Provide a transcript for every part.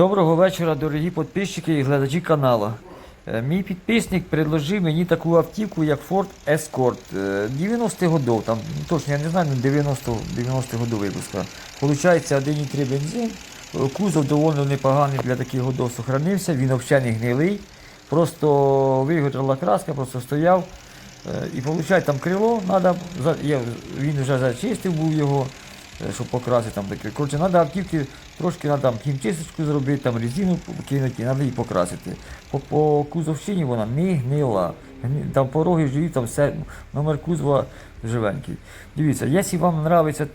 Доброго вечора, дорогі підписчики і глядачі каналу. Е, Мій підписник предложив мені таку автівку, як Ford Escort. Е, 90-х годов, там точно я не знаю, ну, 90 90 годов випуска. Получається 1,3 бензин. Е, Кузов доволі непоганий для таких годов сохранився, він взагалі не гнилий. Просто вигоріла краска, просто стояв. Е, І виходить, там крило, надо, він вже зачистив був його, е, щоб покрасити там таке. Коротше, треба автівки трошки треба хімчисточку зробити, там резину кинути, треба її покрасити. По, по кузовщині вона не гнила. Там пороги живі, там все, номер кузова живенький. Дивіться, якщо вам подобається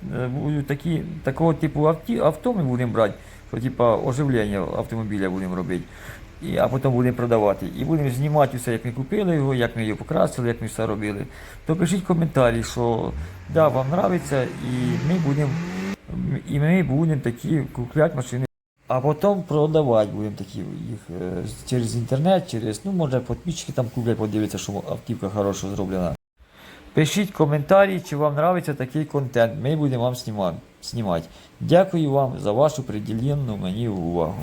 такі, такого типу авто, ми будемо брати, що типа оживлення автомобіля будемо робити. І, а потім будемо продавати. І будемо знімати все, як ми купили його, як ми його покрасили, як ми все робили. То пишіть коментарі, що да, вам подобається, і ми будемо і такі купляти машини. А потім продавати будемо такі їх е, через інтернет, через, ну може підписчики там куплять, подивляться, що автівка хорошо зроблена. Пишіть коментарі, чи вам подобається такий контент. Ми будемо вам знімати. Дякую вам за вашу приділену мені увагу.